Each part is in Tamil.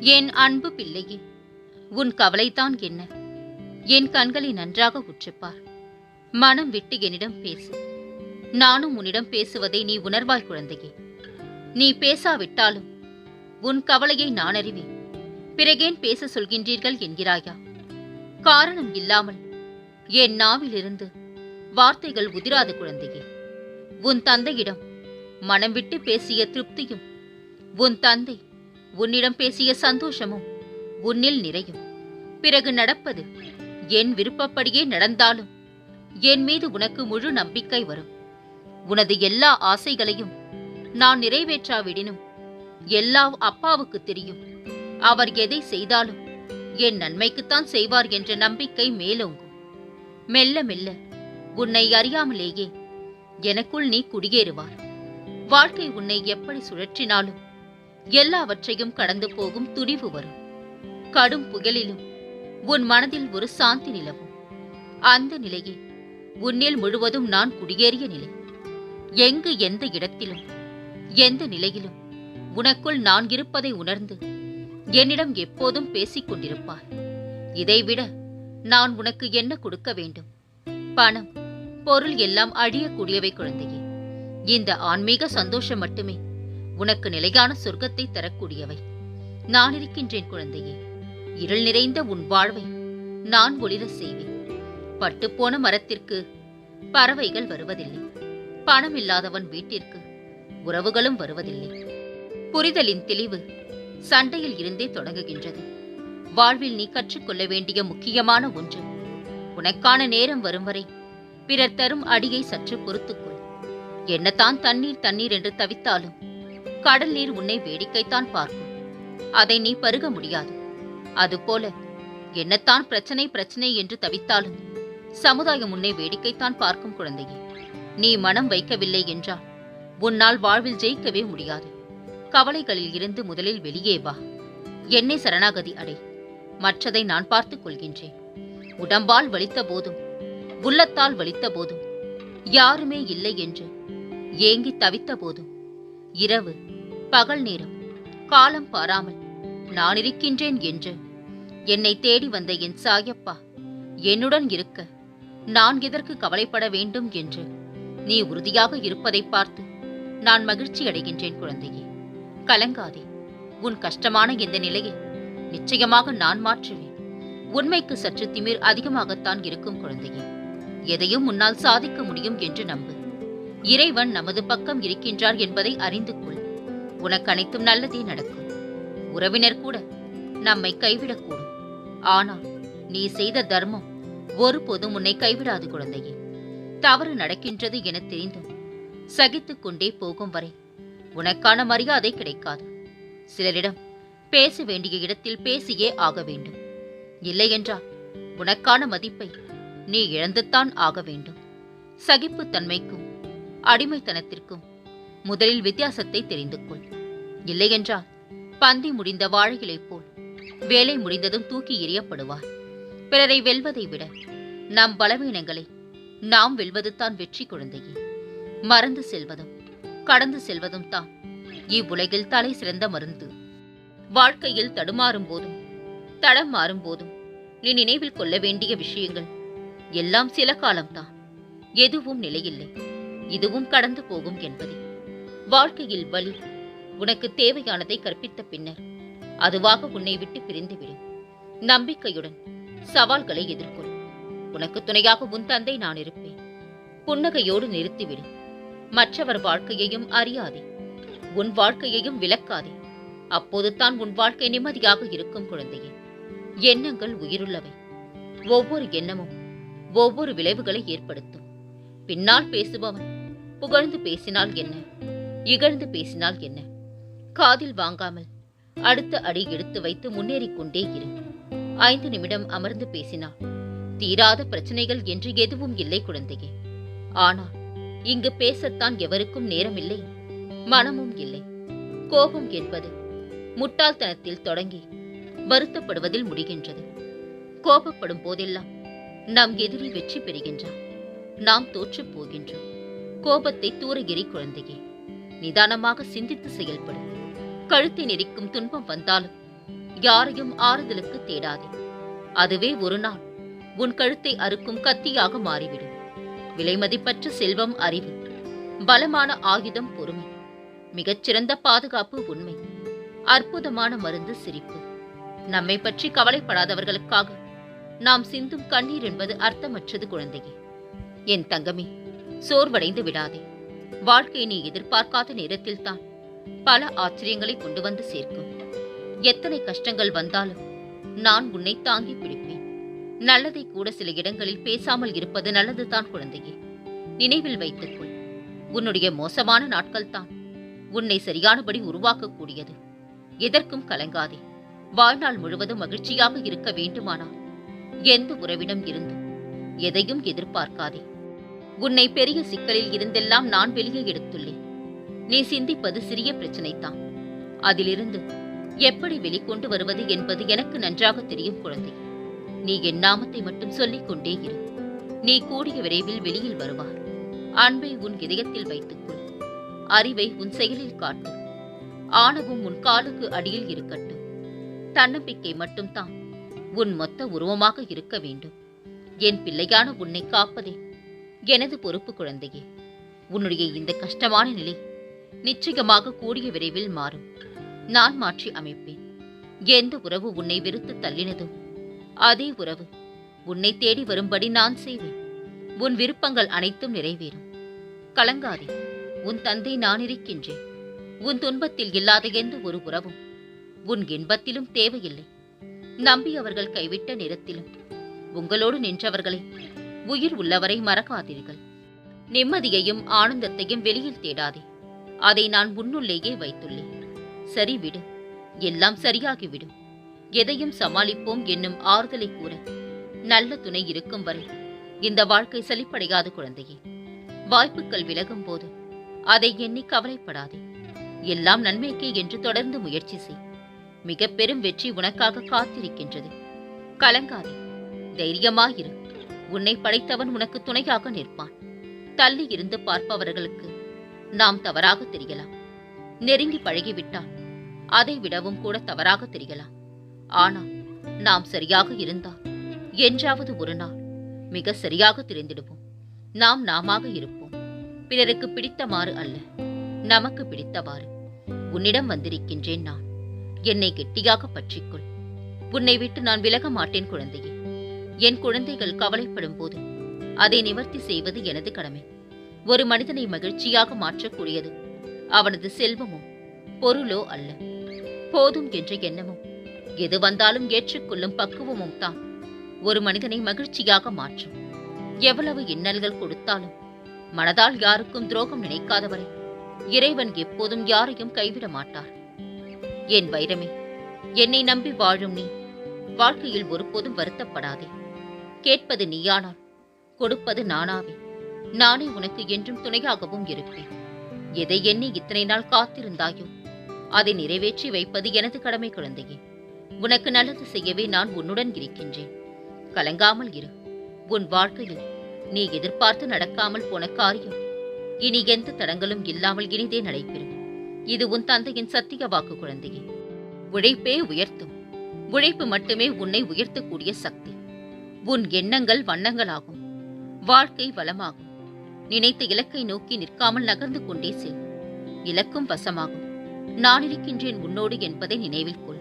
என் அன்பு பிள்ளையே உன் கவலைதான் என்ன? என் கண்களை நன்றாக உற்றுப்பார். மனம் விட்டு என்னிடம் பேசு. நானும் உன்னிடம் பேசுவதை நீ உணர்வாய் குழந்தையே. நீ பேசாவிட்டாலும் உன் கவலையை நான் அறிவேன். பிறகேன் பேச சொல்கின்றீர்கள் என்கிறாயா? காரணம் இல்லாமல் என் நாவிலிருந்து வார்த்தைகள் உதிராது குழந்தையே. உன் தந்தையிடம் மனம் விட்டு பேசிய திருப்தியும் உன் தந்தை உன்னிடம் பேசிய சந்தோஷமும் உன்னில் நிறையும். பிறகு நடப்பது என் விருப்பப்படியே நடந்தாலும் என் மீது உனக்கு முழு நம்பிக்கை வரும். உனது எல்லா ஆசைகளையும் நான் நிறைவேற்றாவிடினும் எல்லா அப்பாவுக்கு தெரியும். அவர் எதை செய்தாலும் என் நன்மைக்குத்தான் செய்வார் என்ற நம்பிக்கை மேலோங்கும். மெல்ல மெல்ல உன்னை அறியாமலேயே எனக்குள் நீ குடியேறுவார் வாழ்க்கை உன்னை எப்படி சுழற்றினாலும் எல்லாவற்றையும் கடந்து போகும் துணிவு வரும். கடும் புயலிலும் உன் மனதில் ஒரு சாந்தி நிலவும். அந்த நிலையே உன்னில் முழுவதும் நான் குடியேறிய நிலை. எங்கு எந்த இடத்திலும் எந்த நிலையிலும் உனக்குள் நான் இருப்பதை உணர்ந்து என்னிடம் எப்போதும் பேசிக் கொண்டிருப்பாய். இதைவிட நான் உனக்கு என்ன கொடுக்க வேண்டும்? பணம் பொருள் எல்லாம் அழியக்கூடியவை குழந்தையே. இந்த ஆன்மீக சந்தோஷம் மட்டுமே உனக்கு நிலையான சொர்க்கத்தை தரக்கூடியவை. நான் இருக்கின்றேன் குழந்தையே இருள் நிறைந்த உன் வாழ்வை நான் ஒளிர செய்வேன். பட்டுப்போன மரத்திற்கு பறவைகள் வருவதில்லை. பணம் இல்லாதவன் வீட்டிற்கு உறவுகளும் வருவதில்லை. புரிதலின் தெளிவு சண்டையில் இருந்தே தொடங்குகின்றது. வாழ்வில் நீ கற்றுக்கொள்ள வேண்டிய முக்கியமான ஒன்று. உனக்கான நேரம் வரும் வரை பிறர் தரும் அடியை சற்று பொறுத்துக்கொள். என்னதான் தண்ணீர் தண்ணீர் என்று தவித்தாலும் கடல் நீர் உன்னை வேடிக்கைத்தான் பார்க்கும். அதை நீ பருக முடியாது. அதுபோல என்னத்தான் பிரச்சனை பிரச்சனை என்று தவித்தாலும் சமுதாயம் உன்னை வேடிக்கைத்தான் பார்க்கும் குழந்தையே. நீ மனம் வைக்கவில்லை என்றால் உன்னால் வாழ்வில் ஜெயிக்கவே முடியாது. கவலைகளில் இருந்து முதலில் வெளியே வா. என்னை சரணாகதி அடை. மற்றதை நான் பார்த்துக் கொள்கின்றேன். உடம்பால் வலித்த போதும் உள்ளத்தால் வலித்த போதும் யாருமே இல்லை என்று ஏங்கி தவித்த போதும் இரவு பகல் நேரம். காலம் பாராமல் நான் இருக்கின்றேன் என்று. என்னை தேடி வந்த என் சாயப்பா என்னுடன் இருக்க நான் எதற்கு கவலைப்பட வேண்டும் என்று? நீ உறுதியாக இருப்பதை பார்த்து நான் மகிழ்ச்சி அடைகின்றேன் குழந்தையே. கலங்காதே. உன் கஷ்டமான இந்த நிலையை நிச்சயமாக நான் மாற்றுவேன். உண்மைக்கு சற்று திமிர் அதிகமாகத்தான் இருக்கும் குழந்தையே. எதையும் உன்னால் சாதிக்க முடியும் என்று நம்பு. இறைவன் நமது பக்கம் இருக்கின்றார் என்பதை அறிந்து கொள். உனக்கு அனைத்தும் நல்லதே நடக்கும். உறவினர் கூட நம்மை கைவிடக்கூடும். ஆனால் நீ செய்த தர்மம் ஒருபோதும் உன்னை கைவிடாது குழந்தையே. தவறு நடக்கின்றது என தெரிந்தும் சகித்துக் கொண்டே போகும் வரை உனக்கான மரியாதை கிடைக்காது. சிலரிடம் பேச வேண்டிய இடத்தில் பேசியே ஆக வேண்டும். இல்லையென்றால் உனக்கான மதிப்பை நீ இழந்துத்தான் ஆக வேண்டும். சகிப்புத்தன்மைக்கும் அடிமைத்தனத்திற்கும் முதலில் வித்தியாசத்தை தெரிந்து கொள். இல்லையென்றால் பந்தி முடிந்த வாழைகளை போல் வேலை முடிந்ததும் தூக்கி எறியப்படுவார். பிறரை வெல்வதை விட நம் பலவீனங்களை நாம் வெல்வதுதான் வெற்றி குழந்தையே. மறந்து செல்வதும் கடந்து செல்வதும் தான் இவ்வுலகில் தலை சிறந்த மருந்து. வாழ்க்கையில் தடுமாறும் போதும் தடம் மாறும் போதும் நீ நினைவில் கொள்ள வேண்டிய விஷயங்கள் எல்லாம் சில காலம்தான். எதுவும் நிலையில்லை. இதுவும் கடந்து போகும் என்பதே. வாழ்க்கையில் வலி. உனக்கு தேவையானதை கற்பித்த பின்னர் அதுவாக உன்னை விட்டு பிரிந்துவிடும் நம்பிக்கையுடன் சவால்களை எதிர்கொள். உனக்கு துணையாக உன் தந்தை நான் இருப்பேன். புன்னகையோடு நிறுத்திவிடு. மற்றவர் வாழ்க்கையையும் அறியாதே. உன் வாழ்க்கையையும் விளக்காதே. அப்போது தான் உன் வாழ்க்கை நிம்மதியாக இருக்கும் குழந்தையே. எண்ணங்கள் உயிருள்ளவை. ஒவ்வொரு எண்ணமும் ஒவ்வொரு விளைவுகளை ஏற்படுத்தும். பின்னால் பேசுபவன் புகழ்ந்து பேசினால் என்ன? இகழ்ந்து பேசினால் என்ன? காதில் வாங்காமல் அடுத்த அடி எடுத்து வைத்து முன்னேறிக் கொண்டே இரு. ஐந்து நிமிடம் அமர்ந்து பேசினால் தீராத பிரச்சனைகள் என்று எதுவும் இல்லை குழந்தையே. ஆனால் இங்கு பேசத்தான் எவருக்கும் நேரமில்லை மனமும் இல்லை. கோபம் என்பது முட்டாள்தனத்தில் தொடங்கி வருத்தப்படுவதில் முடிகின்றது. கோபப்படும் போதெல்லாம் நம் எதிரி வெற்றி பெறுகின்றான். நாம் தோற்றுப் போகின்றோம். கோபத்தை தூரகிரி குழந்தையே. நிதானமாக சிந்தித்து செயல்படு. கழுத்தை நெரிக்கும் துன்பம் வந்தாலும் யாரையும் ஆறுதலுக்கு தேடாதே. அதுவே ஒரு நாள் உன் கழுத்தை அறுக்கும் கத்தியாக மாறிவிடும். விலைமதிப்பற்ற செல்வம் அறிவு பலமான ஆயுதம் பொறுமை மிகச்சிறந்த பாதுகாப்பு உண்மை அற்புதமான மருந்து சிரிப்பு. நம்மை பற்றி கவலைப்படாதவர்களுக்காக நாம் சிந்தும் கண்ணீர் என்பது அர்த்தமற்றது குழந்தையே. என் தங்கமே சோர்வடைந்து விடாதே. வாழ்க்கை நீ எதிர்பார்க்காத நேரத்தில் தான் பல ஆச்சரியங்களை கொண்டு வந்து சேர்க்கும். எத்தனை கஷ்டங்கள் வந்தாலும் நான் உன்னை தாங்கி பிடிப்பேன். நல்லதை கூட சில இடங்களில் பேசாமல் இருப்பது நல்லதுதான் குழந்தையே. நினைவில் வைத்துக்கொள் உன்னுடைய மோசமான நாட்கள் தான் உன்னை சரியானபடி உருவாக்கக்கூடியது. எதற்கும் கலங்காதே. வாழ்நாள் முழுவதும் மகிழ்ச்சியாக இருக்க வேண்டுமானால் எந்த உறவிடம் இருந்தும் எதையும் எதிர்பார்க்காதே. உன்னை பெரிய சிக்கலில் இருந்தெல்லாம் நான் வெளியே எடுத்துள்ளேன். நீ சிந்திப்பது சிறிய பிரச்சனைதான். அதிலிருந்து எப்படி வெளிக்கொண்டு வருவது என்பது எனக்கு நன்றாக தெரியும் குழந்தை. நீ என் நாமத்தை மட்டும் சொல்லிக் கொண்டே இரு. நீ கூடிய விரைவில் வெளியில் வருவார் அன்பை உன் இதயத்தில் வைத்துக்கொள். அறிவை உன் செயலில் காட்டு. ஆணவும் உன் காலுக்கு அடியில் இருக்கட்டும். தன்னம்பிக்கை மட்டும்தான் உன் மொத்த உருவமாக இருக்க வேண்டும். என் பிள்ளையான உன்னை காப்பதே எனது பொறுப்பு குழந்தையே உன்னுடைய இந்த கஷ்டமான நிலை நிச்சயமாக கூடிய விரைவில் மாறும். நான் மாற்றி அமைப்பேன். எந்த உறவு உன்னை வெறுத்து தள்ளினதோ அதே உறவு உன்னை தேடி வரும்படி நான் செய்வேன். உன் விருப்பங்கள் அனைத்தும் நிறைவேறும். கலங்காதே உன் தந்தை நான் இருக்கின்றேன். உன் துன்பத்தில் இல்லாத எந்த ஒரு உறவும் உன் இன்பத்திலும் தேவையில்லை. நம்பி அவர்கள் கைவிட்ட நேரத்திலும் உங்களோடு நின்றவர்களை உயிர் உள்ளவரை மறக்காதீர்கள். நிம்மதியையும் ஆனந்தத்தையும் வெளியில் தேடாதே. அதை நான் உன்னுள்ளேயே வைத்துள்ளேன். சரி விடு. எல்லாம் சரியாகிவிடும். எதையும் சமாளிப்போம் என்னும் ஆறுதலை கூற நல்ல துணை இருக்கும் வரை இந்த வாழ்க்கை செழிப்படையாத குழந்தையே. வாய்ப்புகள் விலகும் போது அதை எண்ணி கவலைப்படாதே. எல்லாம் நன்மைக்கே என்று தொடர்ந்து முயற்சி செய். மிக பெரும் வெற்றி உனக்காக காத்திருக்கின்றது. கலங்காதே. தைரியமாயிரு. உன்னை படைத்தவன் உனக்கு துணையாக நிற்பான். தள்ளி இருந்து பார்ப்பவர்களுக்கு நாம் தவறாக தெரியலாம். நெருங்கி பழகிவிட்டால் அதை விடவும் கூட தவறாக தெரியலாம். ஆனால் நாம் சரியாக இருந்தால் என்றாவது ஒரு நாள் மிக சரியாக தெரிந்திடுவோம். நாம் நாமாக இருப்போம். பிறருக்கு பிடித்தமாறு அல்ல நமக்கு பிடித்தவாறு. உன்னிடம் வந்திருக்கின்றேன் நான். என்னை கெட்டியாக பற்றிக்கொள். உன்னை விட்டு நான் விலக மாட்டேன் குழந்தையே. என் குழந்தைகள் கவலைப்படும் போது அதை நிவர்த்தி செய்வது எனது கடமை. ஒரு மனிதனை மகிழ்ச்சியாக மாற்றக்கூடியது அவனது செல்வமோ பொருளோ அல்ல. போதும் என்ற எண்ணமும் எது வந்தாலும் ஏற்றுக்கொள்ளும் பக்குவமும் தான் ஒரு மனிதனை மகிழ்ச்சியாக மாற்றும். எவ்வளவு இன்னல்கள் கொடுத்தாலும் மனதால் யாருக்கும் துரோகம் நினைக்காதவரை இறைவன் எப்போதும் யாரையும் கைவிட மாட்டார். என் வைரமே என்னை நம்பி வாழும் நீ வாழ்க்கையில் ஒருபோதும் வருத்தப்படாதே. கேட்பது நீயானால்? கொடுப்பது நானாவே. நானே உனக்கு என்றும் துணையாகவும் இருப்பேன் எதை எண்ணி இத்தனை நாள் காத்திருந்தாயோ? அதை நிறைவேற்றி வைப்பது எனது கடமை குழந்தையே. உனக்கு நல்லது செய்யவே நான் உன்னுடன் இருக்கின்றேன். கலங்காமல் இரு. உன் வாழ்க்கையில் நீ எதிர்பார்த்து நடக்காமல் போன காரியம். இனி எந்த தடங்களும் இல்லாமல் இனிதே நடைபெறும். இது உன் தந்தையின் சத்திய வாக்கு குழந்தையே. உழைப்பே உயர்த்தும். உழைப்பு மட்டுமே உன்னை உயர்த்தக்கூடிய சக்தி. உன் எண்ணங்கள் வண்ணங்களாகும். வாழ்க்கை வளமாகும். நினைத்த இலக்கை நோக்கி நிற்காமல் நகர்ந்து கொண்டே செல். இலக்கும் வசமாகும். நான் இருக்கின்றேன் உன்னோடு என்பதை நினைவில் கொள்.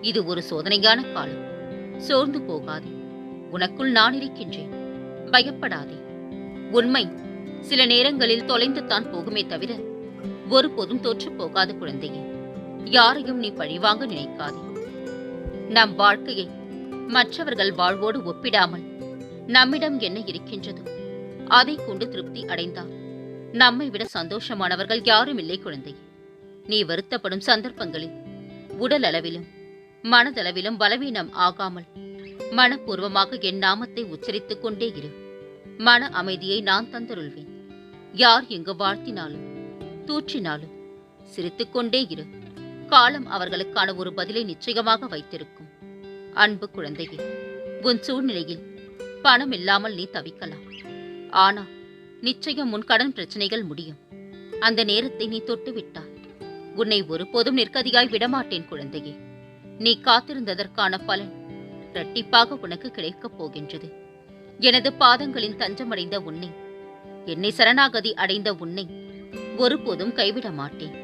இது ஒரு சோதனையான காலம். சோர்ந்து போகாதே. உனக்குள் நான் இருக்கின்றேன். பயப்படாதே. உண்மை சில நேரங்களில் தொலைந்து தான் போகுமே தவிர ஒருபோதும் தோற்று போகாத குழந்தையே. யாரையும் நீ பழிவாங்க நினைக்காதே. நம் வாழ்க்கையை மற்றவர்கள் வாழ்வோடு ஒப்பிடாமல் நம்மிடம் என்ன இருக்கின்றது? அதை கொண்டு திருப்தி அடைந்தால் நம்மை விட சந்தோஷமானவர்கள் யாரும் இல்லை குழந்தை. நீ வருத்தப்படும் சந்தர்ப்பங்களில் உடல் அளவிலும் மனதளவிலும் பலவீனம் ஆகாமல் மனப்பூர்வமாக என் நாமத்தை உச்சரித்துக் கொண்டே இரு. மன அமைதியை நான் தந்தருள்வேன். யார் எங்கு வாழ்த்தினாலும் தூற்றினாலும் சிரித்துக்கொண்டே இரு. காலம் அவர்களுக்கான ஒரு பதிலை நிச்சயமாக வைத்திருக்கும். அன்பு குழந்தையே உன் சூழ்நிலையில் பணம் இல்லாமல் நீ தவிக்கலாம். ஆனா நிச்சயம் உன் கடன் பிரச்சனைகள் முடியும். அந்த நேரத்தை நீ தொட்டு விட்டாய் உன்னை ஒருபோதும் நிற்கதியாய் விடமாட்டேன் குழந்தையே. நீ காத்திருந்ததற்கான பலன் இரட்டிப்பாக உனக்கு கிடைக்கப் போகின்றது. எனது பாதங்களின் தஞ்சமடைந்த உன்னை என்னை சரணாகதி அடைந்த உன்னை ஒருபோதும் கைவிட மாட்டேன்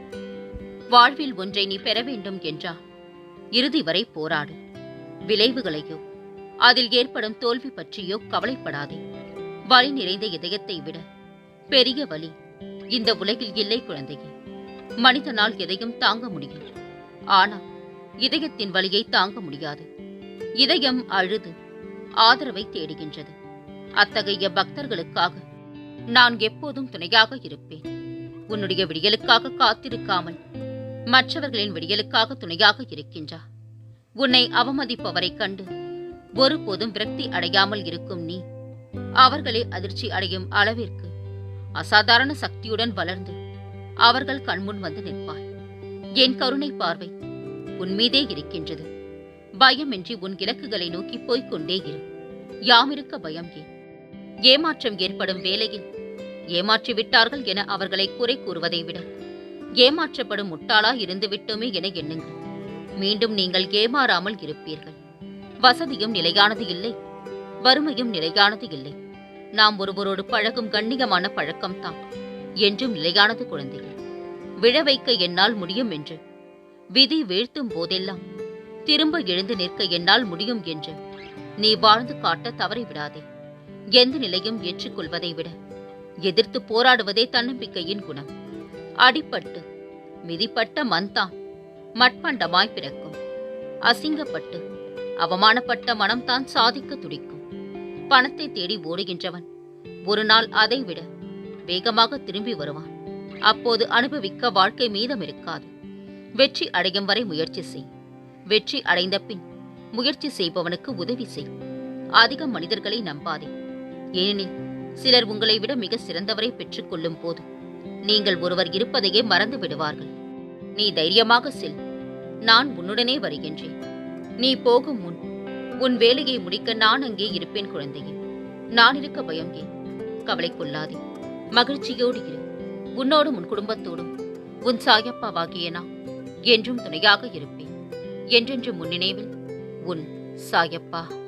வாழ்வில் ஒன்றை நீ பெற வேண்டும் என்றா இறுதி வரை போராடு. விளைவுகளையோ அதில் ஏற்படும் தோல்வி பற்றியோ கவலைப்படாதே. வலி நிறைந்த இதயத்தை விட பெரிய வலி இந்த உலகில் இல்லை குழந்தையே. மனிதனால் எதையும் தாங்க முடியும். ஆனால் இதயத்தின் வலியை தாங்க முடியாது. இதயம் அழுது ஆதரவை தேடுகின்றது. அத்தகைய பக்தர்களுக்காக நான் எப்போதும் துணையாக இருப்பேன். உன்னுடைய விடியலுக்காக காத்திருக்காமல் மற்றவர்களின் விடியலுக்காக துணையாக இருக்கின்றா? உன்னை அவமதிப்பவரைக் கண்டு ஒருபோதும் விரக்தி அடையாமல் இருக்கும் நீ. அவர்களே அதிர்ச்சி அடையும் அளவிற்கு அசாதாரண சக்தியுடன் வளர்ந்து அவர்கள் கண்முன் வந்து நிற்பாய். என் கருணை பார்வை உன் மீதே இருக்கின்றது. பயமின்றி உன் இலக்குகளை நோக்கி போய்க் கொண்டே இரு. யாமிருக்க பயம் ஏன்? ஏமாற்றம் ஏற்படும் வேளையில் ஏமாற்றி விட்டார்கள் என அவர்களை குறை கூறுவதை விட ஏமாற்றப்படும் முட்டாளா இருந்து விட்டோமே என எண்ணுங்கள். மீண்டும் நீங்கள் ஏமாறாமல் இருப்பீர்கள். வசதியும் நிலையானது இல்லை. வறுமையும் நிலையானது இல்லை. நாம் ஒருவரோடு பழகும் கண்ணியமான பழக்கம்தான். என்றும் நிலையானது குழந்தைகள் விழ வைக்க என்னால் முடியும் என்று. விதி வீழ்த்தும் போதெல்லாம். திரும்ப எழுந்து நிற்க என்னால் முடியும் என்று. நீ வாழ்ந்து காட்ட தவறிவிடாதே எந்த நிலையும் ஏற்றுக்கொள்வதை விட. எதிர்த்து போராடுவதே தன்னம்பிக்கையின் குணம். அடிபட்டு மிதிப்பட்ட மன்தான் மட்பண்டமாய் பிறக்கும். அசிங்கப்பட்டு அவமானப்பட்ட மனம்தான் சாதிக்க துடிக்கும். பணத்தை தேடி ஓடுகின்றவன் ஒரு நாள் அதைவிட வேகமாக திரும்பி வருவான். அப்போது அனுபவிக்க வாழ்க்கை மீதம் இருக்காது. வெற்றி அடையும் வரை முயற்சி செய். வெற்றி அடைந்த பின் முயற்சி செய்பவனுக்கு உதவி செய். அதிக மனிதர்களை நம்பாதே. ஏனெனில் சிலர் உங்களை விட மிக சிறந்தவரை பெற்றுக்கொள்ளும் போது நீங்கள் ஒருவர் இருப்பதையே மறந்து விடுவார்கள். நீ தைரியமாக செல். நான் உன்னுடனே வருகின்றேன். நீ போகும் முன் உன் வேலையை முடிக்க நான் அங்கே இருப்பேன் குழந்தையே. நான் இருக்க பயம் ஏன்? கவலை கொள்ளாதே. மகிழ்ச்சியோடு இரு. உன்னோடும் உன் குடும்பத்தோடும் உன் சாயப்பாவாகிய நான் என்றும் துணையாக இருப்பேன். என்றென்று முன்னினைவில் உன் சாயப்பா.